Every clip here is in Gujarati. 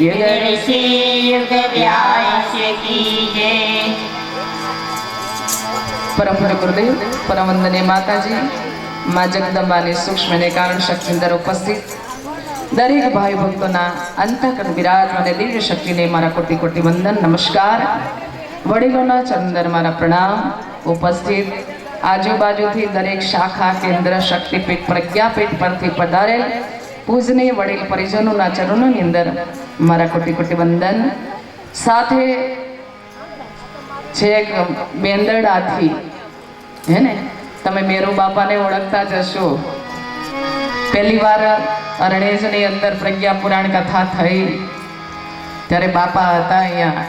કી પરમ ગુરુદેવ પરમ વંદને માતાજી, મા જગદંબાની સૂક્ષ્મ અને કારણ શક્તિ અંદર ઉપસ્થિત. દરેક ભાઈ ભક્તોના વિરાજ અને દિવ્ય શક્તિને મારા કોટી કોટી વંદન, નમસ્કાર. વડીલોના ચંદર મારા પ્રણામ. ઉપસ્થિત. આજુબાજુથી દરેક શાખા, કેન્દ્ર, શક્તિપીઠ, પ્રજ્ઞાપીઠ પરથી પધારેલ પૂજનીય વડીલ પરિજનોના ચરણોની અંદર મારા કોટી કોટી વંદન. સાથે છેક બેંદરડાથી. હે ને? તમે મેરુ બાપાને ઓળખતા જ હશો. પહેલી વાર અરણેજની અંદર પ્રજ્ઞા પુરાણ કથા થઈ. ત્યારે બાપા હતા અહીંયા.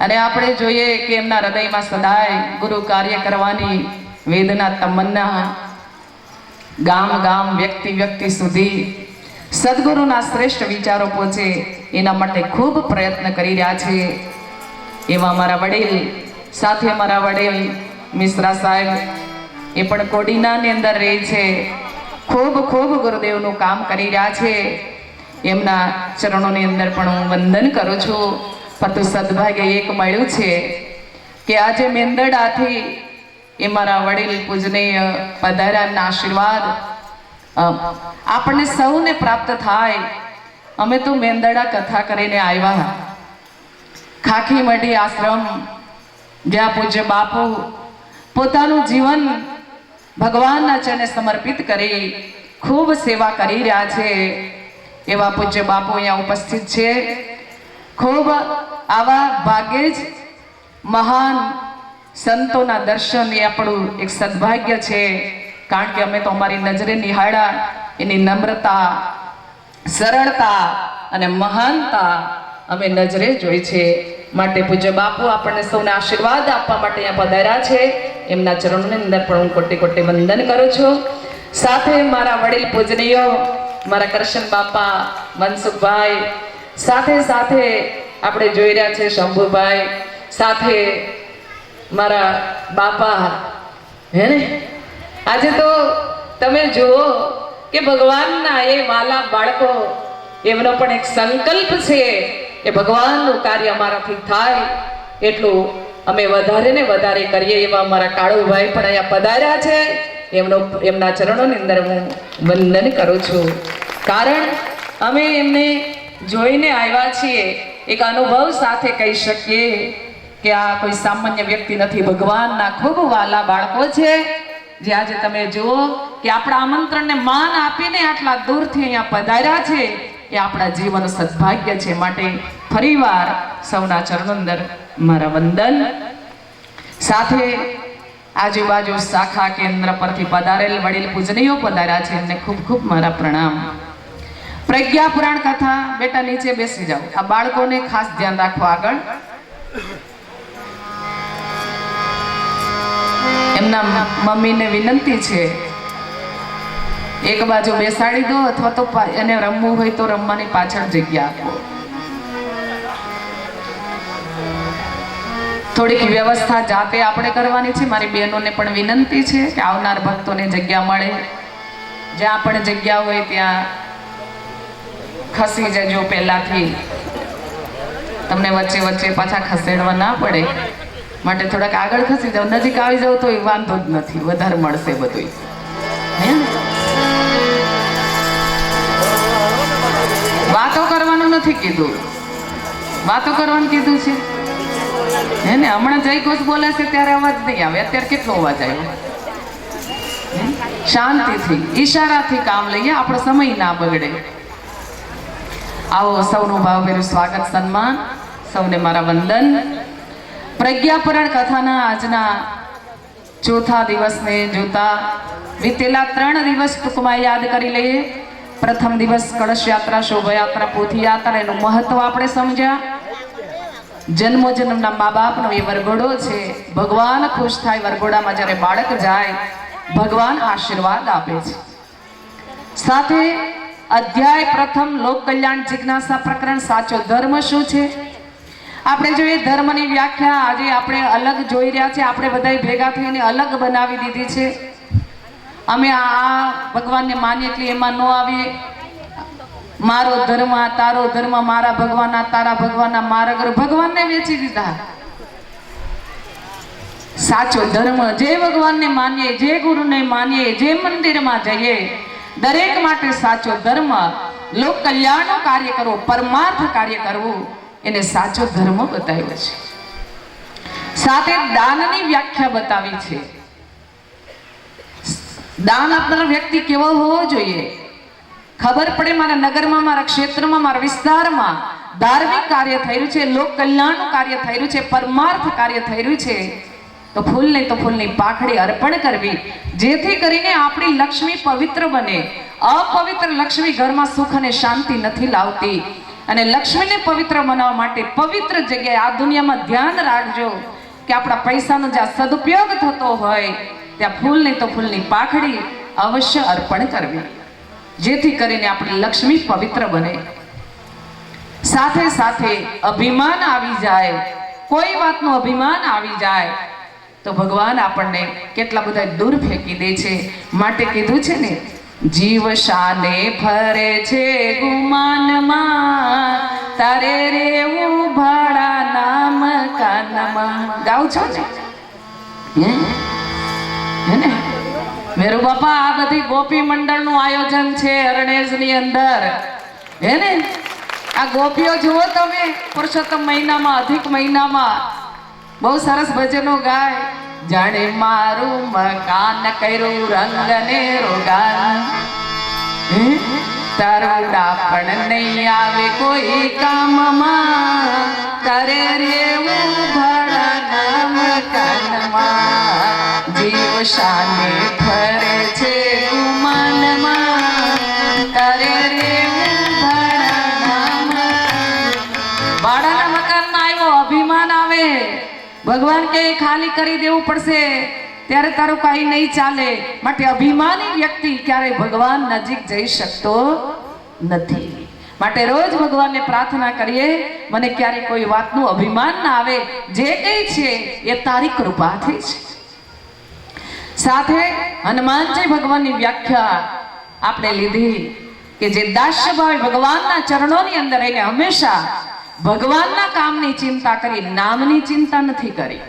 અને આપણે જોઈએ કે એમના હૃદયમાં સદાય ગુરુ કાર્ય કરવાની વેદના તમન્ના ગામ ગામ, વ્યક્તિ વ્યક્તિ સુધી સદગુરુના શ્રેષ્ઠ વિચારો પહોંચે એના માટે ખૂબ પ્રયત્ન કરી રહ્યા છે. એવા મારા વડીલ, સાથે મારા વડીલ, મિશ્રા સાહેબ, એ પણ કોડીનાની અંદર રહે છે. ખૂબ ખૂબ ગુરુદેવનું કામ કરી રહ્યા છે. એમના ચરણોની અંદર પણ હું વંદન કરું છું. પરંતુ સદભાગ્ય એક મળ્યું છે કે આજે મેંદડાથી એ મારા વડીલ પૂજનીય પધાર્યાના આશીર્વાદ. આપણને સૌને પ્રાપ્ત થાય. અમે તો મેંદડા કથા કરીને આવ્યા. ખાખી મઢી આશ્રમ, જ્યાં પૂજ્ય બાપુ પોતાનું જીવન ભગવાનના ચરણે સમર્પિત કરી, ખૂબ સેવા કરી રહ્યા છે. એવા પૂજ્ય બાપુ અહીંયા ઉપસ્થિત છે. ખૂબ આવા ભાગ્યે જ મહાન સંતોના દર્શન એ આપણું એક સદભાગ્ય છે. કારણ કે અમે તો અમારી નજરે નિહાળ્યા, એની નમ્રતા, સરળતા અને મહાનતા અમે નજરે જોઈ છે. માટે પૂજ્ય બાપુ આપણને સૌને આશીર્વાદ આપવા માટે અહીંયા પધાર્યા છે. એમના ચરણોની અંદર પણ હું કોટી કોટી વંદન કરું છું. સાથે મારા વડીલ પૂજનીયો, મારા કરશન બાપા, મનસુખભાઈ, સાથે સાથે આપણે જોઈ રહ્યા છે શંભુભાઈ, સાથે મારા બાપા, હે ને? આજે તો તમે જુઓ કે ભગવાનના એ વાલા બાળકો, એમનો પણ એક સંકલ્પ છે કે ભગવાનનું કાર્ય અમારાથી થાય. એટલું અમે વધારે ને વધારે કરીએ એવા અમારા કાળુભાઈ પણ અહીંયા પધાર્યા છે. એમનો, એમના ચરણોની અંદર હું વંદન કરું છું. કારણ અમે એમને જોઈને આવ્યા છીએ. એક અનુભવ સાથે કહી શકીએ. કે આ કોઈ સામાન્ય વ્યક્તિ નથી. ભગવાનના ખૂબ વાલા બાળકો છે. જે આજે તમે જુઓ કે આપણા આમંત્રણને માન આપીને આટલા દૂરથી અહીંયા પધાર્યા છે એ આપણા જીવન સદભાગ્ય છે માટે ફરીવાર સૌના ચરણંદર મારા વંદન. સાથે આજુબાજુ શાખા કેન્દ્ર પરથી પધારેલ વડીલ પૂજનીયો પધાર્યા છે એમને ખૂબ ખૂબ મારા પ્રણામ. પ્રજ્ઞા પુરાણ કથા બેટા નીચે બેસી જાઓ. આ બાળકોને ખાસ ધ્યાન રાખો આગળ. એમના મમ્મીને વિનંતી છે, એક બાજુ બેસાડી દો અથવા તો એને રમવું હોય તો રમવાની પાછળ જગ્યા આપો. થોડીક વ્યવસ્થા જાતે આપણે કરવાની છે. મારી બહેનોને પણ વિનંતી છે કે આવનાર ભક્તોને જગ્યા મળે. જ્યાં પણ જગ્યા હોય ત્યાં ખસી જજો પહેલાથી. તમને વચ્ચે વચ્ચે પાછા ખસેડવા ના પડે. માટે થોડાક આગળ ખસી જાવ નજીક આવી જાવ તો વાંધો જ નથી. વધારે મળશે બધું વાતો કરવાનું નથી કીધું. વાતો કરવાનું કીધું છે? હે ને? હમણાં જય ઘોષ બોલે છે ત્યારે અવાજ નહીં આવે. અત્યારે કેટલો અવાજ આવ્યો? શાંતિથી, ઈશારાથી કામ લઈએ. આપણો સમય ના બગડે. આવો સૌનું ભાવભેરું સ્વાગત, સન્માન. સૌને મારા વંદન. પ્રજ્ઞાપરણ કથાના આજના ચોથા દિવસને જોતા વીતેલા ત્રણ દિવસ ટૂંકમાં યાદ કરી લઈએ. પ્રથમ દિવસ કળશ યાત્રા, શોભાયાત્રા, પોથીયાત્રા, એનું મહત્વ આપણે સમજ્યા. જન્મો જન્મના મા બાપનો એ વરઘોડો છે, ભગવાન ખુશ થાય વરઘોડામાં જ્યારે બાળક જાય, ભગવાન આશીર્વાદ આપે છે. સાથે અધ્યાય પ્રથમ લોક કલ્યાણ જિજ્ઞાસા પ્રકરણ સાચો ધર્મ શું છે? આપણે જોઈએ ધર્મની વ્યાખ્યા. આજે આપણે અલગ જોઈ રહ્યા છે આપણે બધા ભેગા થઈને અલગ બનાવી દીધી છે. અમે આ ભગવાનને માનીએ એટલે એમાં ન આવીએ. મારો ધર્મ આ, તારો ધર્મ, મારા ભગવાન તારા ભગવાન આ, મારા ઘર. ભગવાનને વેચી દીધા. સાચો ધર્મ જે ભગવાનને માનીએ, જે ગુરુને માનીએ, જે મંદિરમાં જઈએ, દરેક માટે સાચો ધર્મ. લોક કલ્યાણનો કાર્ય કરવો પરમાર્થ કાર્ય કરવું. એને સાચો ધર્મ બતાવ્યો છે. સાથે દાનની વ્યાખ્યા બતાવી છે. દાન આપનાર વ્યક્તિ કેવો હોવો જોઈએ? ખબર પડે મારા નગરમાં, મારા ક્ષેત્રમાં, મારા વિસ્તારમાં ધાર્મિક કાર્ય થઈ છે, લોક કલ્યાણનું કાર્ય થઈ છે, પરમાર્થ કાર્ય રહ્યું છે. તો ફૂલ નહીં તો ફૂલની પાખડી અર્પણ કરવી, જેથી કરીને આપણી લક્ષ્મી પવિત્ર બને. અપવિત્ર લક્ષ્મી ઘરમાં સુખ અને શાંતિ નથી લાવતી. અને લક્ષ્મીને પવિત્ર બનાવવા માટે પવિત્ર જગ્યાએ આ દુનિયામાં ધ્યાન રાખજો કે આપણા પૈસાનો જ્યાં સદુપયોગ થતો હોય, ત્યાં ફૂલની તો ફૂલની પાખડી અવશ્ય અર્પણ કરવી. જેથી કરીને આપણી લક્ષ્મી પવિત્ર બને. સાથે સાથે અભિમાન આવી જાય, કોઈ વાતનું અભિમાન આવી જાય, તો ભગવાન આપણને કેટલા બધા દૂર ફેંકી દે છે. માટે કીધું છે ને જીવ શાને ફરે છે ગુમાનમાં. તારે રેવું ભાડા નામ કાનમાં. ગાઉ છો ને? હે? ને? મેરુ બાપા, આ બધી ગોપી મંડળનું આયોજન છે અરણેજની અંદર. હે ને? આ ગોપીઓ જુઓ તમે, પુરુષોત્તમ મહિનામાં, અધિક મહિનામાં. બહુ સરસ ભજનો ગાય. જાણે મારું મકાન કર્યું રંગ ને રોગાન? તારું ડાપણ નહીં આવે કોઈ કામમાં. તારે રેવું ભણા મકાનમાં જીવ શાને ફરે છે કે ખાલી કરી દેવું પડશે. ત્યારે તારું કાંઈ નહીં ચાલે. માટે અભિમાની વ્યક્તિ ક્યારેય ભગવાન નજીક જઈ શકતો નથી. માટે રોજ ભગવાનને પ્રાર્થના કરીએ, મને ક્યારે કોઈ વાતનું અભિમાન ના આવે. જે કંઈ છે, એ તારી કૃપાથી છે. સાથે હનુમાનજી ભગવાનની વ્યાખ્યા આપણે લીધી કે જે દાસ્યભાવે ભગવાનના ચરણોની અંદર એને હંમેશા ભગવાનના કામની ચિંતા કરી, નામની ચિંતા નથી કરી.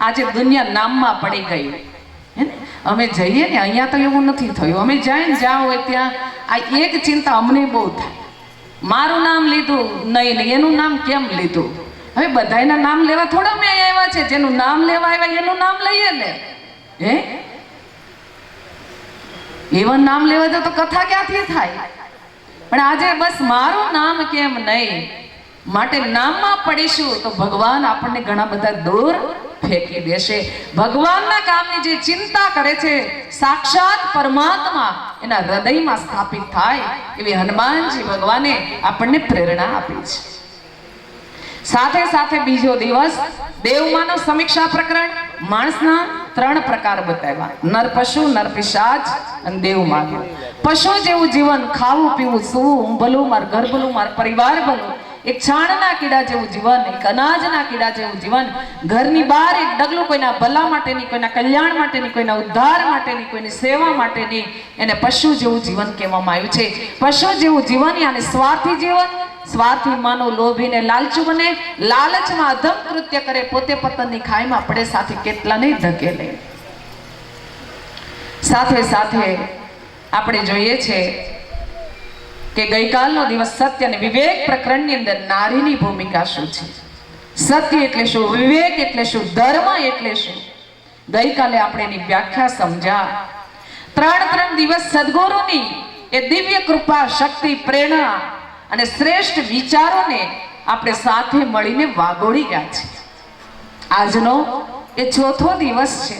આજે દુનિયા નામમાં પડી ગઈ. હે ને? અમે જઈએ ને, અહીંયા તો એવું નથી થયું. અમે જાય ને જ્યાં હોય ત્યાં. આ એક ચિંતા અમને બહુ થાય. મારું નામ લીધું, નહીં નહીં, એનું નામ કેમ લીધું? હવે બધાયના નામ લેવા થોડા મેં આવ્યા છે. જેનું નામ લેવા આવ્યા, એનું નામ લઈએ ને. હે? એવા નામ લેવા તો કથા ક્યાંથી થાય? પણ આજે બસ મારું નામ કેમ નહીં? માટે નામમાં પડીશું તો ભગવાન આપણને ઘણા બધા દૂર ફેંકી દેશે. ભગવાનના કામની જે ચિંતા કરે છે, સાક્ષાત પરમાત્મા એના હૃદયમાં સ્થાપિત થાય એવી હનુમાનજી ભગવાને આપણને પ્રેરણા આપી છે. સાથે સાથે બીજો દિવસ દેવમાનવ સમીક્ષા પ્રકરણ માણસના ત્રણ પ્રકાર બતાવ્યા. નર પશુ, નર પિશાચ અને દેવ માનવ પશુ જેવું જીવન ખાવું, પીવું, સૂવું ભલું, માર ઘર ભલું, માર પરિવાર ભલું એક છાણના કીડા જેવું જીવન, એક અનાજના કીડા જેવું જીવન. ઘરની બહાર એક ડગલું કોઈના ભલા માટેની, કોઈના કલ્યાણ માટેની, કોઈના ઉદ્ધાર માટેની, કોઈની સેવા માટેની એને પશુ જેવું જીવન કહેવામાં આવ્યું છે. પશુ જેવું જીવન અને સ્વાર્થી જીવન. સ્વાર્થી માનો લોભીને લાલચુ બને. લાલચમાં અધમ કૃત્ય કરે. પોતે પતનની ખાઈમાં પડે. સાથે કેટલાને ધકેલે. સાથે સાથે આપણે જોઈએ છે કે ગઈકાલનો દિવસ સત્ય અને વિવેક પ્રકરણની અંદર નારીની ભૂમિકા શું છે? સત્ય એટલે શું? વિવેક એટલે શું? ધર્મ એટલે શું? ગઈકાલે આપણે એની વ્યાખ્યા સમજા. ત્રણ ત્રણ દિવસ સદગુરુની એ દિવ્ય કૃપા, શક્તિ, પ્રેરણા અને શ્રેષ્ઠ વિચારોને આપણે સાથે મળીને વાગોળી ગયા છે. આજનો એ ચોથો દિવસ છે.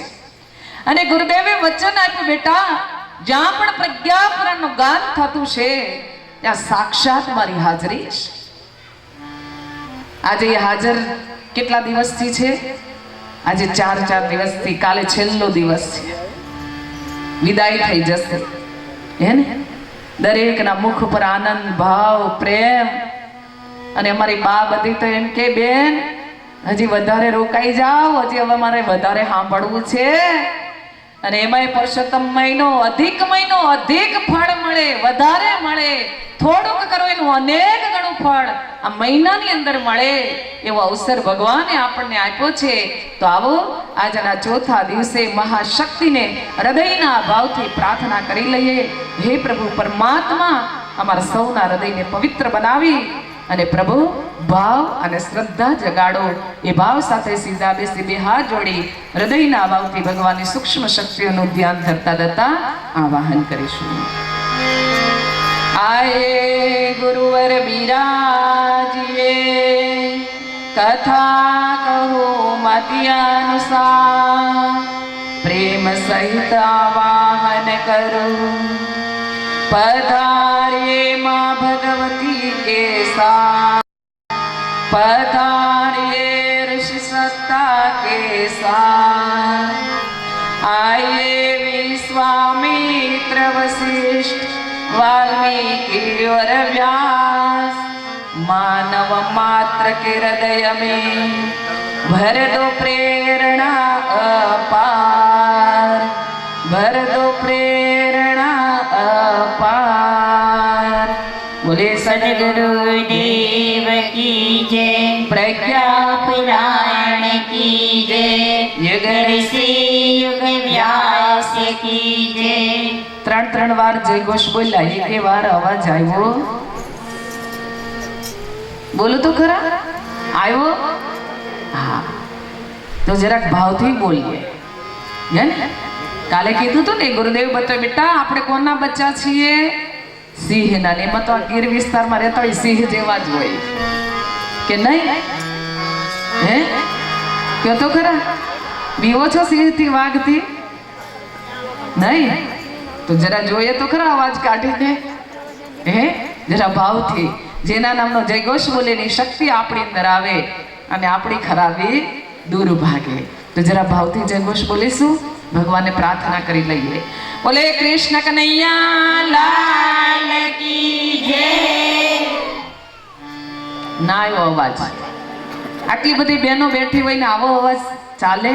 અને ગુરુદેવે વચન આપ્યું, બેટા, જ્યાં પણ પ્રજ્ઞાપુરાણનું ગાન થતું છે ત્યાં સાક્ષાત મારી હાજરી આજે એ હાજર કેટલા દિવસથી છે? આજે ચાર ચાર દિવસથી, કાલે છેલ્લો દિવસ છે. વિદાય થઈ જશે. હે ને? દરેકના મુખ પર આનંદ, ભાવ, પ્રેમ. અને અમારી બા બધી તો એમ કે, બેન, હજી વધારે રોકાઈ જાઓ, હજી હવે મારે વધારે સાંભળવું છે. અને એમાંય પરસોત્તમ મહિનો અધિક મહિનો અધિક ફળ મળે, વધારે મળે. થોડુંક કરો એનું અનેક ગણું ફળ આ મહિનાની અંદર મળે એવો અવસર ભગવાને આપણને આપ્યો છે. તો આવો આજના ચોથા દિવસે મહાશક્તિને હૃદયના ભાવથી પ્રાર્થના કરી લઈએ. હે પ્રભુ પરમાત્મા, અમારા સૌના હૃદયને પવિત્ર બનાવી અને પ્રભુ, ભાવ અને શ્રદ્ધા જગાડો. એ ભાવ સાથે સીધા બેસી બે હાથ જોડી હૃદયના ભાવથી ભગવાનની સૂક્ષ્મ શક્તિઓનું ધ્યાન ધરતા ધરતા આવાહન કરીશું. આયે ગુરુવર બિરાજીએ, કથા કહો મતિયાનુસાર પ્રેમ સહિત આવાહન કરું. પધારે માં केसा पधारिले ऋषि सत्ता केसा आये विश्वामित्र वसिष्ठ वाल्मीकि और व्यास। मानव मात्र के हृदय में भर दो प्रेरणा अपार। भर दो प्रेरणा अपार। સદગુરુદેવ કી જય પ્રજ્ઞાપરાયણ કી જય યુગરસે યુગ વ્યાસ કી જય. ત્રણ ત્રણ વાર જય ઘોષ બોલ્યા, એક વાર અવાજ આવ્યો. બોલું તો ખરા? આવ્યો? હા. તો જરાક ભાવથી બોલીએ. હે કાલે કીધું તું ને, ગુરુદેવ બતા બેટા, આપણે કોના બચ્ચા છીએ? સિંહના ને તો આ ગીર વિસ્તારમાં રહેતા હોય સિંહ જેવા જ હોય. કે નહીં? હે? કયો તો ખરા. બીવો છો સિંહથી વાઘથી? નહીં? તો જરા જોઈએ તો ખરા અવાજ કાઢીને. હે? જરા ભાવથી. જેના નામનો જયઘોષ બોલેની શક્તિ આપણી અંદર આવે અને આપણી ખરાબી દૂર ભાગે. તો જરા ભાવથી જયઘોષ બોલીશું. ભગવાનને પ્રાર્થના કરી લઈએ. બોલે કૃષ્ણ કનૈયા, લાલ કી ના આવ્યો અવાજ. આટલી બધી બહેનો બેઠી હોય ને આવો અવાજ ચાલે?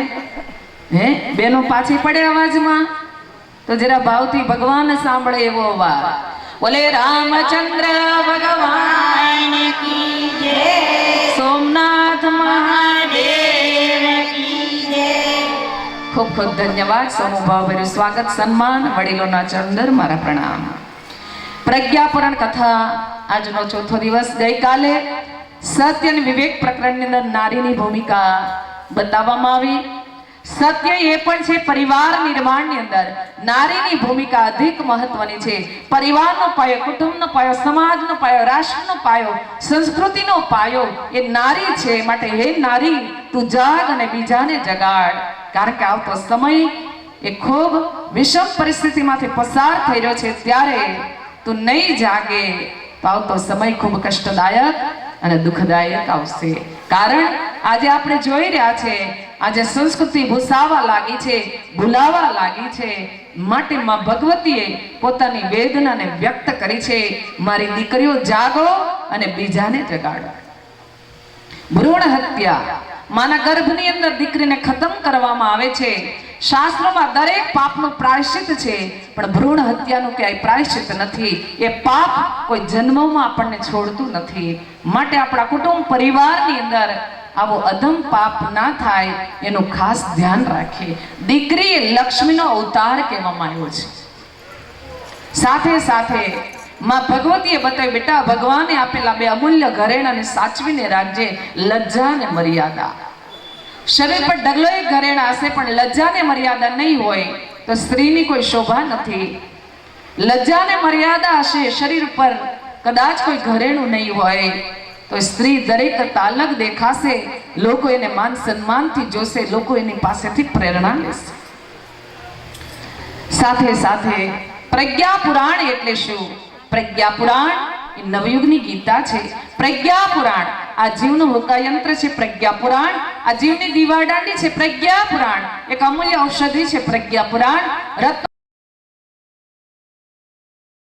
હે? બહેનો પાછી પડે અવાજમાં? તો જરા ભાવથી ભગવાન સાંભળે એવો અવાજ. બોલે રામચંદ્ર ભગવાન કી જય. ખૂબ ખૂબ ધન્યવાદ. સમૂહભાવભર્યું સ્વાગત, સન્માન, વડીલોના ચંદર, મારા પ્રણામ. પ્રજ્ઞાપુરાણ કથા આજનો ચોથો દિવસ. ગઈકાલે સત્ય અને વિવેક પ્રકરણની અંદર નારીની ભૂમિકા બતાવવામાં આવી. સત્ય એ પણ છે પરિવાર નિર્માણની અંદર. નારીની ભૂમિકા અધિક મહત્વની છે. પરિવારનો પાયો, કુટુંબનો પાયો, સમાજનો પાયો, રાષ્ટ્રનો પાયો, સંસ્કૃતિનો પાયો એ નારી છે. માટે હે નારી, તું જાગ અને બીજાને જગાડ. કારણ કે આવતો સમય એ ખૂબ વિષમ પરિસ્થિતિમાંથી પસાર થઈ રહ્યો છે. ત્યારે તું નહીં જાગે તો આવતો સમય ખૂબ કષ્ટદાયક અને દુઃખદાયક આવશે. કારણ આજે આપણે જોઈ રહ્યા છે આજે સંસ્કૃતિ ભૂસાવા લાગી છે, ભૂલાવા લાગી છે. માટે માં ભગવતીએ પોતાની વેદનાને વ્યક્ત કરી છે. મારી દીકરીઓ જાગો અને બીજાને જગાડો. ભ્રૂણ હત્યા. માના ગર્ભની અંદર દીકરીને ખતમ કરવામાં આવે છે. શાસ્ત્રોમાં દરેક પાપનું પ્રાયશ્ચિત છે, પણ ભ્રૂણ હત્યાનું ક્યાંય પ્રાયશ્ચિત નથી. એ પાપ કોઈ જન્મમાં આપણને છોડતું નથી. માટે આપણા કુટુંબ પરિવારની અંદર આવો અધમ પાપ ના થાય એનું ખાસ ધ્યાન રાખીએ દીકરી લક્ષ્મીનો અવતાર કહેવામાં આવ્યો છે. સાથે સાથે માં ભગવતીએ બતાવ્યું, બેટા, ભગવાને આપેલા બે અમૂલ્ય ઘરેણાને સાચવીને રાખજે લજ્જા અને મર્યાદા. શરીર પર ડગલો એક ઘરેણા હશે, પણ લજ્જા ને મર્યાદા નહીં હોય તો સ્ત્રીની કોઈ શોભા નથી. લજ્જા ને મર્યાદા હશે, શરીર પર કદાચ કોઈ ઘરેણું નહીં હોય. તો સ્ત્રી દરેક તાલક દેખાશે, લોકો એને માન સન્માનથી જોશે, લોકો એની પાસેથી પ્રેરણા લેશે. સાથે સાથે પ્રજ્ઞા પુરાણ એટલે શું? પ્રજ્ઞા પુરાણ એ નવયુગની ગીતા છે. પ્રજ્ઞા પુરાણ આ જીવનું હોકાયંત્ર છે પ્રજ્ઞા પુરાણ આ જીવની દીવાદાંડી છે પ્રજ્ઞા પુરાણ એક અમૂલ્ય ઔષધિ છે પ્રજ્ઞા પુરાણ રત્ન